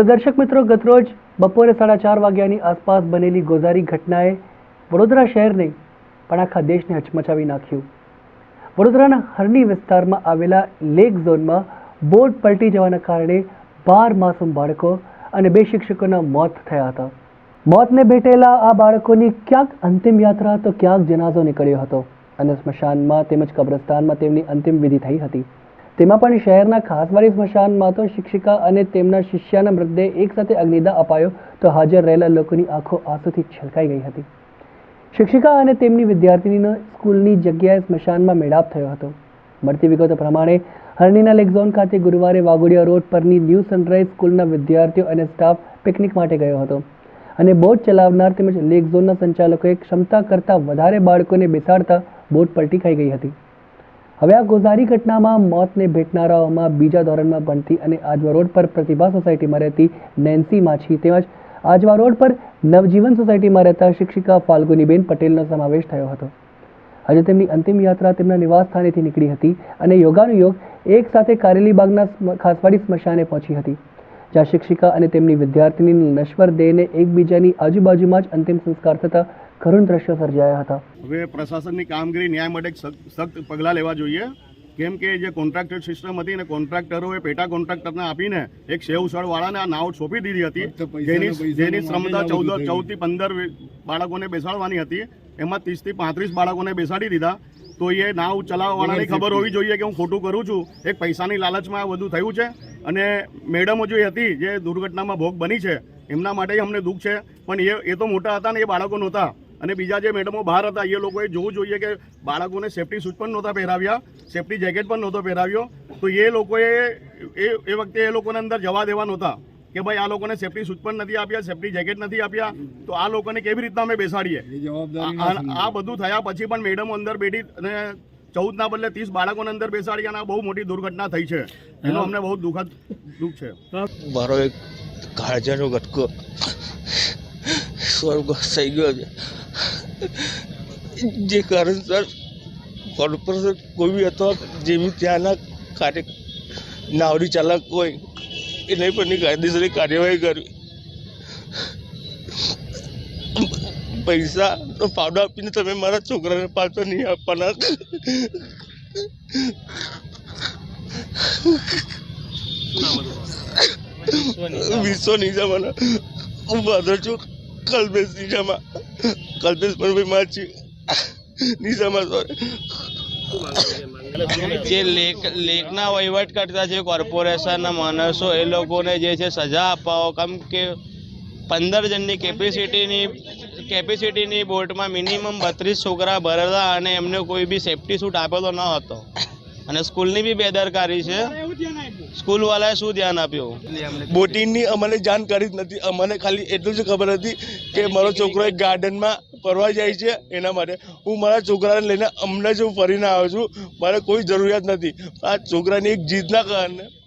તો દર્શક મિત્રો, ગતરોજ બપોરે સાડા ચાર વાગ્યાની આસપાસ બનેલી ગોઝારી ઘટનાએ વડોદરા શહેર પણ આખા દેશને હચમચાવી નાખ્યું. વડોદરાના હરણી વિસ્તારમાં આવેલા લેક ઝોનમાં બોટ પલટી જવાના કારણે બાર માસૂમ બાળકો અને બે શિક્ષકોના મોત થયા હતા. મોતને ભેટેલા આ બાળકોની ક્યાંક અંતિમ યાત્રા તો ક્યાંક જનાઝો નીકળ્યો હતો. અને સ્મશાનમાં તેમજ કબ્રસ્તાનમાં તેમની અંતિમ વિધિ થઈ હતી. તેમાં પણ શહેરના ખાસવાડી સ્મશાનમાં તો શિક્ષિકા અને તેમના શિષ્યના મૃતદેહ એકસાથે અગ્નિદાહ અપાયો તો હાજર રહેલા લોકોની આંખો આંસુથી છલકાઈ ગઈ હતી. શિક્ષિકા અને તેમની વિદ્યાર્થીનીનો સ્કૂલની જગ્યાએ સ્મશાનમાં મેળાપ થયો હતો. મળતી વિગતો પ્રમાણે, હરણીના લેક ઝોન ખાતે ગુરુવારે વાઘોડિયા રોડ પરની ન્યૂ સનરાઈઝ સ્કૂલના વિદ્યાર્થીઓ અને સ્ટાફ પિકનિક માટે ગયો હતો અને બોટ ચલાવનાર તેમજ લેક ઝોનના સંચાલકોએ ક્ષમતા કરતાં વધારે બાળકોને બેસાડતા બોટ પલટી ખાઈ ગઈ હતી. હવે આ ગોઝારી ઘટનામાં મોતને ભેટનારાઓમાં બીજા ધોરણમાં ભણતી અને આજવા રોડ પર પ્રતિભા સોસાયટીમાં રહેતી નેન્સી માછી તેમજ આજવા રોડ પર નવજીવન સોસાયટીમાં રહેતા શિક્ષિકા ફાલ્ગુનીબેન પટેલનો સમાવેશ થયો હતો. આજે તેમની અંતિમ યાત્રા તેમના નિવાસ સ્થાનેથી નીકળી હતી અને યોગાનુયોગ એક સાથે કારેલીબાગના બાગના ખાસવાડી સ્મશાને પહોંચી હતી. જ્યાં શિક્ષિકા અને તેમની વિદ્યાર્થીની નશ્વર દેહને એકબીજાની આજુબાજુમાં જ અંતિમ સંસ્કાર થતા કરુણ દ્રશ્યો સર્જાયા હતા. હવે પ્રશાસનની કામગીરી ન્યાય માટે સખ્ત પગલાં લેવા જોઈએ. કેમ કે જે કોન્ટ્રાક્ટર સિસ્ટમ હતી અને કોન્ટ્રાક્ટરોએ પેટા કોન્ટ્રાક્ટરને આપીને એક શેવસળવાળાને આ નાવ સોંપી દીધી હતી. જેની જેની ક્ષમતા ચૌદ ચૌદથી પંદર બાળકોને બેસાડવાની હતી. એમાં ત્રીસથી પાંત્રીસ બાળકોને બેસાડી દીધા. તો એ નાવ ચલાવવાળાની ખબર હોવી જોઈએ કે હું ખોટું કરું છું. એક પૈસાની લાલચમાં આ બધું થયું છે. અને મેડમો જે હતી જે દુર્ઘટનામાં ભોગ બની છે એમના માટે અમને દુઃખ છે. પણ એ એ તો મોટા હતા ને એ બાળકો નહોતા. અને બીજા જે મેડમો બહાર હતા એ લોકોએ જોવું જોઈએ કે બાળકોને સેફટી શૂઝ પણ નહોતા પહેરાવ્યા સેફટી જેકેટ પણ નહોતો પહેરાવ્યો. તો એ લોકોએ એ એ વખતે એ લોકોને અંદર જવા દેવા નહોતા કે ભાઈ આ લોકોને સેફટી શૂઝ પણ નથી આપ્યા સેફટી જેકેટ નથી આપ્યા. તો આ લોકોને કેવી રીતના અમે બેસાડીએ? આ- બધું થયા પછી પણ મેડમો અંદર બેઠી અને ચૌદના બદલે ત્રીસ બાળકોને અંદર બેસાડી અને આ બહુ મોટી દુર્ઘટના થઈ છે. એનો અમને બહુ દુઃખદ દુઃખ છે. મારો એક કાળજાનો ગટકો સ્વર્ગ થઈ ગયો છે. જે કારણસર કોર્પોરેશન કોઈ બી અથવા જે બી ત્યાંના કાર્ય નાવડી ચાલક હોય એને પરની કાયદેસરની કાર્યવાહી કરવી. પૈસા તો ફાવડો આપીને તમે મારા છોકરાને પાછો નહીં આપવાના. વિશ્વ નિજામાના હું ફાધર છું. કલ્પેશ નિજામા કલ્પેશ પણ ભાઈ છે. નિજામા સોરી જે લેક લેકના વહીવટ કરતા જે કોર્પોરેશનના માણસો, એ લોકોને જે છે સજા અપાવો. કેમ કે પંદર જણની કેપેસિટીની કેપેસિટીની બોટમાં મિનિમમ બત્રીસ છોકરા ભરેલા અને એમને કોઈ બી સેફટી સૂટ આપેલો ન હતો. અને સ્કૂલની બી બેદરકારી છે. સ્કૂલવાળાએ શું ધ્યાન આપ્યું? બોટિંગની અમને જાણકારી જ નથી. અમને ખાલી એટલું જ ખબર હતી કે મારો છોકરો એક ગાર્ડનમાં ફરવા જાય છે એના માટે. હું મારા છોકરાને લઈને અમને જ હું ફરીને આવ્યો છું. મારે કોઈ જરૂરિયાત નથી. આ છોકરાની એક જીદના કારણે.